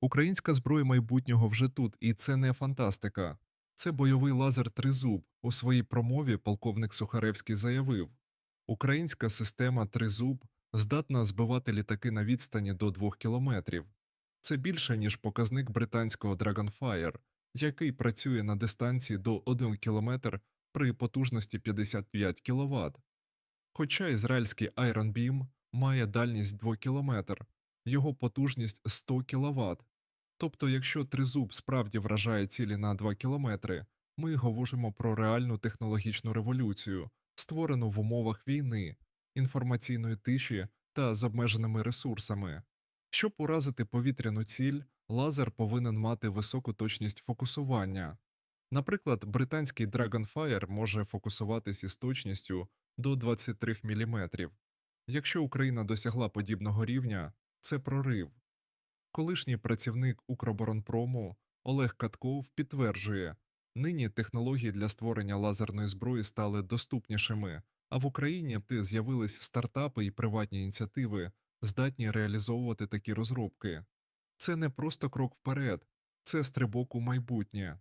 Українська зброя майбутнього вже тут, і це не фантастика. Це бойовий лазер Тризуб. У своїй промові полковник Сухаревський заявив: Українська система Тризуб здатна збивати літаки на відстані до 2 кілометрів. Це більше, ніж показник британського Dragonfire, який працює на дистанції до 1 км при потужності 55 кВт. Хоча ізраїльський Iron Beam має дальність 2 км, його потужність 100 кВт. Тобто, якщо тризуб справді вражає цілі на 2 км, ми говоримо про реальну технологічну революцію, створену в умовах війни, інформаційної тиші та з обмеженими ресурсами. Щоб уразити повітряну ціль, лазер повинен мати високу точність фокусування. Наприклад, британський Dragonfire може фокусуватись із точністю до 23 мм. Якщо Україна досягла подібного рівня, це прорив. Колишній працівник Укроборонпрому Олег Катков підтверджує, нині технології для створення лазерної зброї стали доступнішими, а в Україні з'явились стартапи і приватні ініціативи, здатні реалізовувати такі розробки. Це не просто крок вперед, це стрибок у майбутнє.